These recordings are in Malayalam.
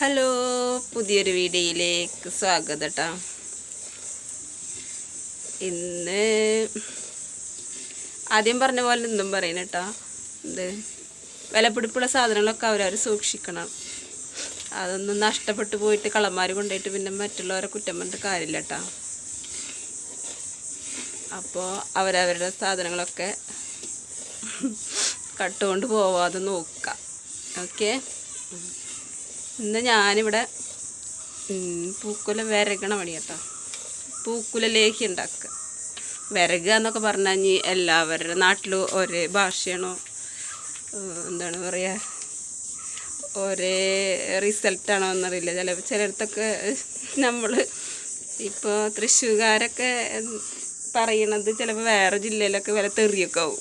ഹലോ പുതിയൊരു വീഡിയോയിലേക്ക് സ്വാഗതം കേട്ടോ ഇന്ന് ആദ്യം പറഞ്ഞ പോലെ ഇന്നും പറയുന്നു കേട്ടോ. ഇത് വിലപിടിപ്പുള്ള സാധനങ്ങളൊക്കെ അവരവർ സൂക്ഷിക്കണം. അതൊന്നും നഷ്ടപ്പെട്ടു പോയിട്ട് കള്ളന്മാർ കൊണ്ടുപോയിട്ട് പിന്നെ മറ്റുള്ളവരെ കുറ്റം പറഞ്ഞിട്ട് കാര്യമില്ല കേട്ടോ. അപ്പോൾ അവരവരുടെ സാധനങ്ങളൊക്കെ കട്ടുകൊണ്ട് പോവാതെ നോക്കുക ഓക്കെ? ഇന്ന് ഞാനിവിടെ പൂക്കുല വിരകണ പണി കേട്ടോ പൂക്കുല ലേഹി ഉണ്ടാക്കുക. വിരകുക എന്നൊക്കെ പറഞ്ഞാൽ ഇനി എല്ലാവരുടെ നാട്ടിലും ഒരേ ഭാഷയാണോ? എന്താണ് പറയുക ഒരേ റിസൾട്ടാണോ എന്നറിയില്ല. ചില ചിലയിടത്തൊക്കെ നമ്മൾ ഇപ്പോൾ തൃശ്ശൂർകാരൊക്കെ പറയണത് ചിലപ്പോൾ വേറെ ജില്ലയിലൊക്കെ വില തെറിയൊക്കെ ആവും.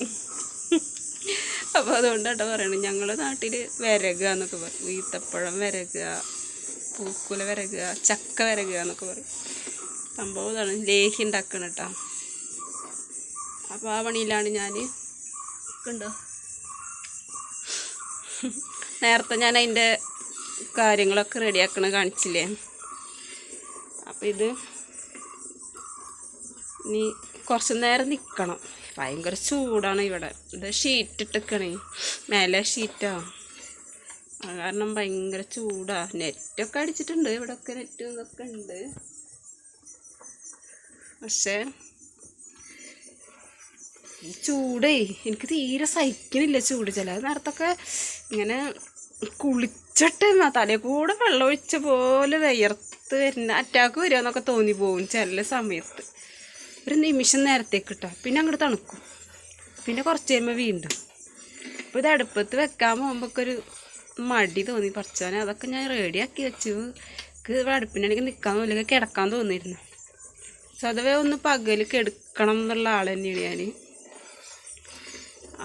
അപ്പോൾ അതുകൊണ്ടാട്ടോ പറയണത്. ഞങ്ങളുടെ നാട്ടിൽ വിരകുക എന്നൊക്കെ പറയും. ഈത്തപ്പഴം വിരകുക പൂക്കുല വിരകുക ചക്ക വിരകുക എന്നൊക്കെ പറയും. സംഭവം ഇതാണ്. ലേഹി ഉണ്ടാക്കണം കേട്ടോ അപ്പോൾ ആ പണിയിലാണ് ഞാൻ കണ്ടോ? നേരത്തെ ഞാൻ അതിന്റെ കാര്യങ്ങളൊക്കെ റെഡിയാക്കണ കാണിച്ചില്ലേ? അപ്പോൾ ഇത് ഇനി കുറച്ച് നേരം നിൽക്കണം ഭയങ്കര ചൂടാണ് ഇവിടെ. ഇത് ഷീറ്റ് ഇട്ടിക്കണേ. മേലെ ഷീറ്റാ കാരണം ഭയങ്കര ചൂടാ. നെറ്റൊക്കെ അടിച്ചിട്ടുണ്ട്. ഇവിടെയൊക്കെ നെറ്റ് ഇതൊക്കെ ഉണ്ട്. പക്ഷേ ഈ ചൂടേ എനിക്ക് തീരെ സഹിക്കണില്ല ചൂട്. ചില നേരത്തൊക്കെ ഇങ്ങനെ കുളിച്ചിട്ട് തലയിൽ കൂടെ വെള്ളം ഒഴിച്ച പോലെ വിയർത്ത് വരുന്ന അറ്റാക്ക് വരുമെന്നൊക്കെ തോന്നി പോകും ചില സമയത്ത്. ഒരു നിമിഷം നേരത്തേക്ക് ഇട്ടോ. പിന്നെ അങ്ങോട്ട് തണുക്കും. പിന്നെ കുറച്ച് കഴിയുമ്പോൾ വീണ്ടും. അപ്പോൾ ഇത് അടുപ്പത്ത് വെക്കാൻ പോകുമ്പോഴൊക്കെ ഒരു മടി തോന്നി പറിച്ചാൻ അതൊക്കെ ഞാൻ റെഡിയാക്കി വെച്ചു. ഇവിടെ അടുപ്പിനാണെങ്കിൽ നിൽക്കാൻ തോന്നില്ല. കിടക്കാൻ തോന്നിയിരുന്നു. സ്വതവേ ഒന്ന് പകൽ കെടുക്കണം എന്നുള്ള ആൾ തന്നെയാണ് ഞാൻ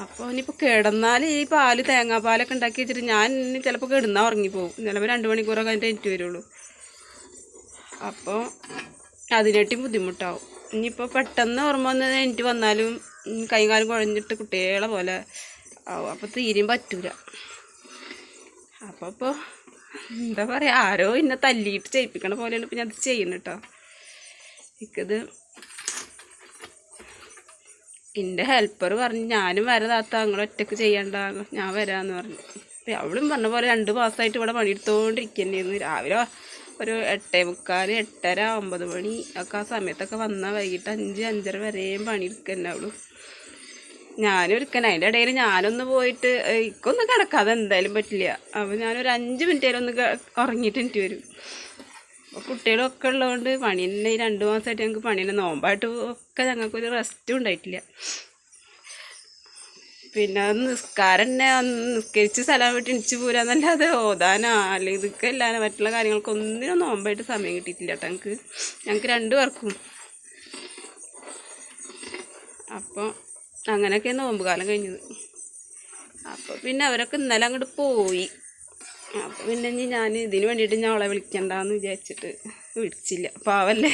അപ്പോൾ ഇനിയിപ്പോൾ കിടന്നാൽ ഈ പാൽ തേങ്ങാപ്പാലൊക്കെ ഉണ്ടാക്കി വെച്ചിട്ട് ഞാൻ ഇനി ചിലപ്പോൾ കിടന്നാൽ ഉറങ്ങിപ്പോവും. ചിലപ്പോൾ രണ്ട് മണിക്കൂറൊക്കെ അതിന്റെ എനിക്ക് വരുള്ളൂ. അപ്പോൾ അതിനായിട്ടും ബുദ്ധിമുട്ടാവും. ഇനിയിപ്പോൾ പെട്ടെന്ന് ഓർമ്മ വന്ന് എനിക്ക് വന്നാലും കൈകാലം കുഴഞ്ഞിട്ട് കുട്ടികളെ പോലെ ആവും. അപ്പോൾ തീരെയും പറ്റൂല. അപ്പോൾ ഇപ്പോൾ എന്താ പറയുക ആരോ എന്നെ തല്ലിയിട്ട് ചെയ്യിപ്പിക്കണ പോലെയാണ് ഇപ്പം ഞാൻ അത് ചെയ്യണം കേട്ടോ എനിക്കത് എന്റെ ഹെൽപ്പർ പറഞ്ഞു ഞാനും വരതാത്ത അങ്ങനെ ഒറ്റയ്ക്ക് ചെയ്യണ്ട ഞാൻ വരാമെന്ന് പറഞ്ഞു. അവളും പറഞ്ഞ പോലെ രണ്ട് മാസമായിട്ട് ഇവിടെ പണിയെടുത്തോണ്ടിരിക്കുന്നു രാവിലെ ഒരു എട്ടേ മുക്കാൽ എട്ടര ഒമ്പത് മണി ഒക്കെ ആ സമയത്തൊക്കെ വന്നാൽ വൈകിട്ട് അഞ്ച് അഞ്ചര വരെയും പണി എടുക്കുന്നുള്ളൂ ഞാനും എടുക്കണം അതിന്റെ ഇടയിൽ ഞാനൊന്ന് പോയിട്ട് ഏഹ്, ഇക്കൊന്നും കിടക്കാതെ എന്തായാലും പറ്റില്ല. അപ്പോൾ ഞാനൊരു അഞ്ച് മിനിറ്റ് വരെ ഒന്ന് ഉറങ്ങിയിട്ട് എനിക്ക് വരും. അപ്പോൾ കുട്ടികളൊക്കെ ഉള്ളതുകൊണ്ട് പണി തന്നെ ഈ രണ്ട് മാസമായിട്ട് ഞങ്ങൾക്ക് പണി നോമ്പായിട്ട് ഒക്കെ ഞങ്ങൾക്കൊരു റെസ്റ്റും ഉണ്ടായിട്ടില്ല. പിന്നെ നിസ്കാരം തന്നെ നിസ്കരിച്ച് സ്ഥലം വിട്ട് ഇണിച്ച് പോരാന്നല്ലാതെ ഓതാനോ അല്ലെങ്കിൽ ഇതൊക്കെ അല്ലാതെ മറ്റുള്ള കാര്യങ്ങൾക്കൊന്നിനും നോമ്പായിട്ട് സമയം കിട്ടിയിട്ടില്ല കേട്ടോ ഞങ്ങൾക്ക് ഞങ്ങൾക്ക് രണ്ടു പേർക്കും. അപ്പോൾ അങ്ങനെയൊക്കെ നോമ്പ് കാലം കഴിഞ്ഞത്. അപ്പോൾ പിന്നെ അവരൊക്കെ ഇന്നലെ അങ്ങോട്ട് പോയി. അപ്പോൾ പിന്നെ ഞാൻ ഇതിന് വേണ്ടിയിട്ട് ഞാൻ അവളെ വിളിക്കണ്ടെന്ന് വിചാരിച്ചിട്ട് വിളിച്ചില്ല. പാവല്ലേ?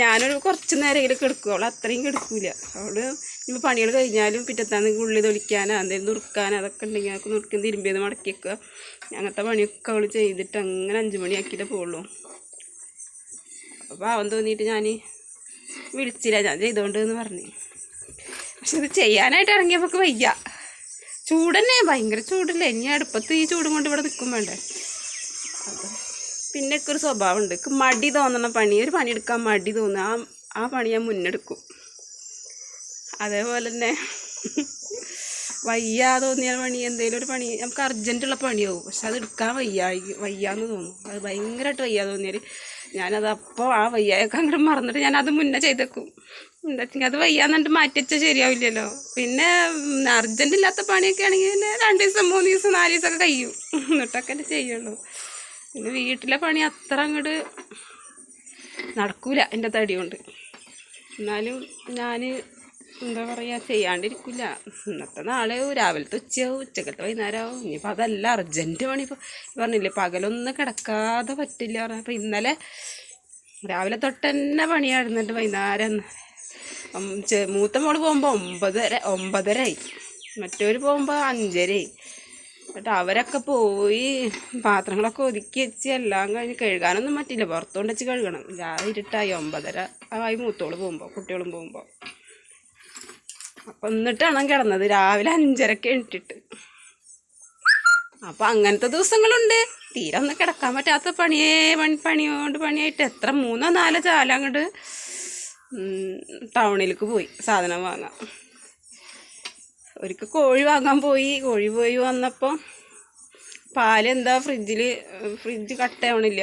ഞാനൊരു കുറച്ച് നേരം കിടക്കും. അവൾ അത്രയും കിടക്കൂല. അവൾ ഇപ്പോൾ പണികൾ കഴിഞ്ഞാലും പിറ്റത്താന്ന് ഉള്ളി തൊളിക്കാനോ എന്തെങ്കിലും നുറുക്കാനോ അതൊക്കെ ഉണ്ടെങ്കിൽ അതൊക്കെ നുറുക്കി തിരുമ്പിയത് മടക്കി വെക്കുക. അങ്ങനത്തെ പണിയൊക്കെ അവൾ ചെയ്തിട്ട് അങ്ങനെ അഞ്ച് മണിയാക്കിയിട്ടേ പോകുള്ളൂ അപ്പോൾ അവൻ തോന്നിയിട്ട് ഞാൻ വിളിച്ചില്ല. ഞാൻ ചെയ്തോണ്ട് എന്ന് പറഞ്ഞു. പക്ഷെ ഇത് ചെയ്യാനായിട്ട് ഇറങ്ങിയപ്പോൾ വയ്യ. ചൂടന്നെ ഭയങ്കര ചൂടല്ലേ? ഇനി അടുപ്പത്ത് ഈ ചൂടും കൊണ്ട് ഇവിടെ നിൽക്കും വേണ്ടേ? പിന്നെ ഒരു സ്വഭാവമുണ്ട്. എനിക്ക് മടി തോന്നണ പണി ഒരു പണി എടുക്കാൻ മടി തോന്നുക ആ ആ പണി ഞാൻ മുന്നെടുക്കും അതേപോലെ തന്നെ വയ്യാ തോന്നിയ പണി എന്തെങ്കിലും ഒരു പണി നമുക്ക് അർജന്റുള്ള പണിയാവും. പക്ഷെ അത് എടുക്കാൻ വയ്യായി വയ്യാന്ന് തോന്നും. അത് ഭയങ്കരമായിട്ട് വയ്യാ തോന്നിയാൽ ഞാനത് അപ്പോൾ ആ വയ്യായൊക്കെ അങ്ങോട്ട് മറന്നിട്ട് ഞാനത് മുന്നേ ചെയ്തേക്കും. എന്താ അത് വയ്യാന്നിട്ട് മാറ്റി വെച്ചാൽ ശരിയാവില്ലല്ലോ. പിന്നെ അർജന്റ് ഇല്ലാത്ത പണിയൊക്കെ ആണെങ്കിൽ പിന്നെ രണ്ട് ദിവസം മൂന്ന് ദിവസം നാല് ദിവസമൊക്കെ കഴിയും. എന്നിട്ടൊക്കെ ചെയ്യുള്ളൂ. പിന്നെ വീട്ടിലെ പണി അത്ര അങ്ങോട്ട് നടക്കൂല എന്റെ തടി കൊണ്ട്. എന്നാലും ഞാൻ എന്താ പറയുക ചെയ്യാണ്ടിരിക്കില്ല ഇന്നത്തെ നാളെ രാവിലത്തെ ഉച്ചയാവും ഉച്ചക്കത്തെ വൈകുന്നേരമാവും ഇനിയിപ്പോൾ അതല്ല അർജന്റ് പണി ഇപ്പോൾ പറഞ്ഞില്ലേ പകലൊന്നും കിടക്കാതെ പറ്റില്ല പറഞ്ഞപ്പോൾ ഇന്നലെ രാവിലെ തൊട്ട് തന്നെ പണിയായിരുന്നിട്ട് വൈകുന്നേരം മൂത്ത മോൾ പോകുമ്പോൾ ഒമ്പതര ഒമ്പതരയായി. മറ്റൊരു പോകുമ്പോൾ അഞ്ചരയായി. എന്നിട്ട് അവരൊക്കെ പോയി പാത്രങ്ങളൊക്കെ ഒതുക്കി വെച്ച് എല്ലാം കഴിഞ്ഞ് കഴുകാനൊന്നും പറ്റില്ല പുറത്തുകൊണ്ട് വെച്ച് കഴുകണം. രാവിലെ ഇരുട്ടായി ഒമ്പതര ആയി മൂത്തോൾ പോകുമ്പോൾ കുട്ടികളും പോകുമ്പോൾ അപ്പം എന്നിട്ടാണ് കിടന്നത്. രാവിലെ അഞ്ചരക്ക് എണിട്ടിട്ട് അപ്പം അങ്ങനത്തെ ദിവസങ്ങളുണ്ട്. തീരെ ഒന്നും കിടക്കാൻ പറ്റാത്ത പണിയേ പണി പണിയോണ്ട് പണിയായിട്ട് എത്ര മൂന്നോ നാലോ ചാല അങ്ങോട്ട് ടൗണിലേക്ക് പോയി സാധനം വാങ്ങാൻ. ഒരിക്കൽ കോഴി വാങ്ങാൻ പോയി. കോഴി പോയി വന്നപ്പോൾ പാലെന്താ ഫ്രിഡ്ജിൽ ഫ്രിഡ്ജ് കട്ടയാവണില്ല.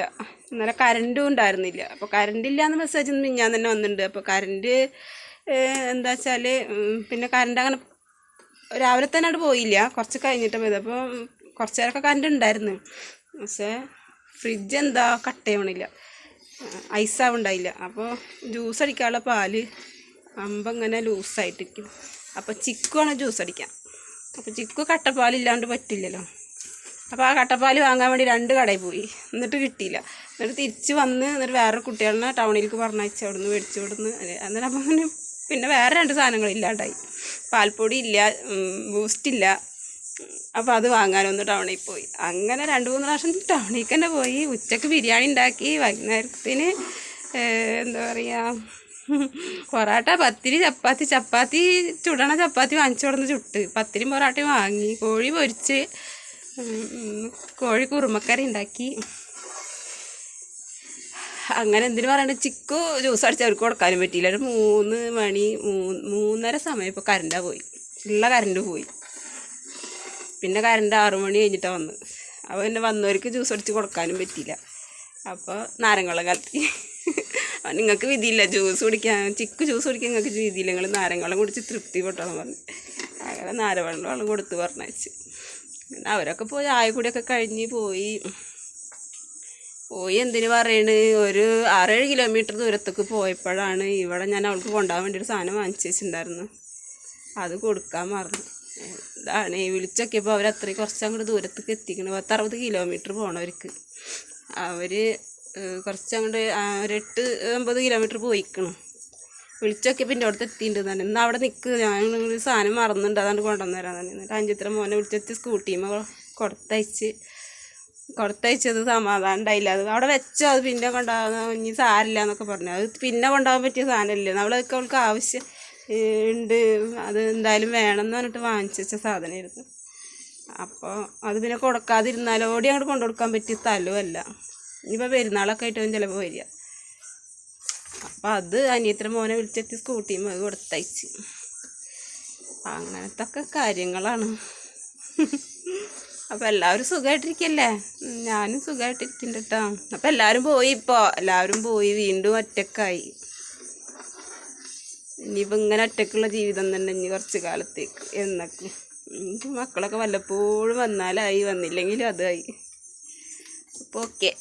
ഇന്നലെ കറണ്ടും ഉണ്ടായിരുന്നില്ല. അപ്പോൾ കറണ്ട് ഇല്ലാന്ന് മെസ്സേജ് ഒന്നും ഞാൻ തന്നെ വന്നിട്ടുണ്ട്. അപ്പോൾ കറണ്ട് എന്താ വെച്ചാൽ പിന്നെ കറണ്ട് അങ്ങനെ രാവിലെ തന്നെ അവിടെ പോയില്ല. കുറച്ച് കഴിഞ്ഞിട്ട് പോയത്. അപ്പോൾ കുറച്ച് നേരമൊക്കെ കറണ്ട് ഉണ്ടായിരുന്നു. പക്ഷേ ഫ്രിഡ്ജ് എന്താ കട്ടയാവണില്ല. ഐസാവുണ്ടായില്ല അപ്പോൾ ജ്യൂസ് അടിക്കാനുള്ള പാൽ അമ്പങ്ങനെ ലൂസായിട്ടിരിക്കും അപ്പോൾ ചിക്കുവാണ് ജ്യൂസ് അടിക്കാൻ. അപ്പോൾ ചിക്കു കട്ടപ്പാലില്ലാണ്ട് പറ്റില്ലല്ലോ. അപ്പോൾ ആ കട്ടപ്പാൽ വാങ്ങാൻ വേണ്ടി രണ്ട് കടയിൽ പോയി. എന്നിട്ട് കിട്ടിയില്ല. എന്നിട്ട് തിരിച്ച് വന്ന് എന്നിട്ട് വേറെ കുട്ടികളെ ടൗണിലേക്ക് പറഞ്ഞയച്ച് അവിടുന്ന് മേടിച്ചു കൊടുന്ന് എന്നിട്ട് അപ്പം പിന്നെ പിന്നെ വേറെ രണ്ട് സാധനങ്ങൾ ഇല്ലാണ്ടായി. പാൽപ്പൊടി ഇല്ല ബൂസ്റ്റ് ഇല്ല. അപ്പോൾ അത് വാങ്ങാനൊന്ന് ടൗണിൽ പോയി. അങ്ങനെ രണ്ട് മൂന്ന് പ്രാവശ്യം ടൗണിൽ തന്നെ പോയി. ഉച്ചയ്ക്ക് ബിരിയാണി ഉണ്ടാക്കി. വൈകുന്നേരത്തിന് എന്താ പറയുക പൊറാട്ട പത്തിരി ചപ്പാത്തി ചപ്പാത്തി ചുടണ ചപ്പാത്തി വാങ്ങിച്ചു കൊടുന്ന് ചുട്ട്. പത്തിരിയും പൊറാട്ടയും വാങ്ങി കോഴി പൊരിച്ച് കോഴി കുറുമക്കറി ഉണ്ടാക്കി. അങ്ങനെ എന്തിനു പറയണ്ട ചിക്കു ജ്യൂസ് അടിച്ച് അവർക്ക് കൊടുക്കാനും പറ്റിയില്ല. ഒരു മൂന്ന് മണി മൂന്ന് മൂന്നര സമയം ഇപ്പോൾ കറണ്ടാ പോയി. ഉള്ള കറണ്ട് പോയി. പിന്നെ കറണ്ട് ആറു മണി കഴിഞ്ഞിട്ടാണ് വന്ന് അപ്പോൾ പിന്നെ വന്നവർക്ക് ജ്യൂസ് അടിച്ച് കൊടുക്കാനും പറ്റിയില്ല. അപ്പോൾ നാരങ്ങളെ കലത്തി നിങ്ങൾക്ക് വിധിയില്ല. ജ്യൂസ് കുടിക്കാൻ ചിക്കു ജ്യൂസ് കുടിക്കാൻ നിങ്ങൾക്ക് വിധിയില്ല. നിങ്ങൾ നാരങ്ങളും കുടിച്ച് തൃപ്തി പെട്ടോന്ന് പറഞ്ഞു. അങ്ങനെ നാരവെള്ളം വെള്ളം കൊടുത്ത് പറഞ്ഞയച്ച്. പിന്നെ അവരൊക്കെ പോയി ആയക്കൂടിയൊക്കെ കൂടിയൊക്കെ കഴിഞ്ഞ് പോയി. പോയി എന്തിനു പറയണ്? ഒരു ആറേഴ് കിലോമീറ്റർ ദൂരത്തേക്ക് പോയപ്പോഴാണ് ഇവിടെ ഞാൻ അവൾക്ക് കൊണ്ടുപോകാൻ വേണ്ടി ഒരു സാധനം വാങ്ങിച്ചു വെച്ചിട്ടുണ്ടായിരുന്നു. അത് കൊടുക്കാൻ മറന്നു. ഇതാണ് വിളിച്ചൊക്കെയപ്പോൾ അവർ അത്രയും കുറച്ച് അങ്ങോട്ട് ദൂരത്തേക്ക് എത്തിക്കണം. പത്തറുപത് കിലോമീറ്റർ പോകണവർക്ക് അവർ കുറച്ച് അങ്ങോട്ട് ഒരു എട്ട് ഒമ്പത് കിലോമീറ്റർ പോയിക്കണം. വിളിച്ചൊക്കെ പിന്നെ അവിടുത്തെ എത്തിയിട്ടുണ്ട് തന്നെ. എന്നാൽ അവിടെ നിൽക്ക് ഞാൻ സാധനം മറന്നുണ്ട്. അതാണ്ട് കൊണ്ടുവന്ന് തരാൻ തന്നെ. എന്നിട്ട് അഞ്ചിത്ര മോനെ വിളിച്ചെത്തി സ്കൂട്ടിയുമ്പോൾ കൊടുത്തയച്ച്. കൊടുത്തയച്ചത് സമാധാനം ഉണ്ടായില്ല അത് അവിടെ വെച്ചോ. അത് പിന്നെ കൊണ്ടുപോകാൻ ഇനി സാരില്ല എന്നൊക്കെ പറഞ്ഞു. അത് പിന്നെ കൊണ്ടുപോകാൻ പറ്റിയ സാധനമല്ലേ നമ്മളൊക്കെ അവൾക്ക് ആവശ്യം ഉണ്ട് അത് എന്തായാലും വേണം എന്ന് പറഞ്ഞിട്ട് വാങ്ങിച്ചു സാധനമായിരുന്നു. അപ്പോൾ അത് പിന്നെ കൊടുക്കാതിരുന്നാലോടി അങ്ങോട്ട് കൊണ്ടു കൊടുക്കാൻ പറ്റിയ സ്ഥലവുമല്ല ഇനിയിപ്പോൾ പെരുന്നാളൊക്കെ ആയിട്ടും ചിലപ്പോൾ വരിക. അപ്പം അത് അനിയത്ര മോനെ വിളിച്ചെത്തി സ്കൂട്ടിയും അത് കൊടുത്തയച്ച്. അങ്ങനത്തെ ഒക്കെ കാര്യങ്ങളാണ്. അപ്പം എല്ലാവരും സുഖമായിട്ടിരിക്കല്ലേ ഞാനും സുഖമായിട്ടിരിക്കുന്നുണ്ട് കേട്ടോ അപ്പം എല്ലാവരും പോയി ഇപ്പോൾ എല്ലാവരും പോയി വീണ്ടും ഒറ്റക്കായി. ഇനിയിപ്പോൾ ഇങ്ങനെ ഒറ്റക്കുള്ള ജീവിതം തന്നെ ഇനി കുറച്ച് കാലത്തേക്ക് എന്നൊക്കെ. എനിക്ക് മക്കളൊക്കെ വല്ലപ്പോഴും വന്നാലായി. വന്നില്ലെങ്കിലും അതായി. അപ്പോൾ ഓക്കെ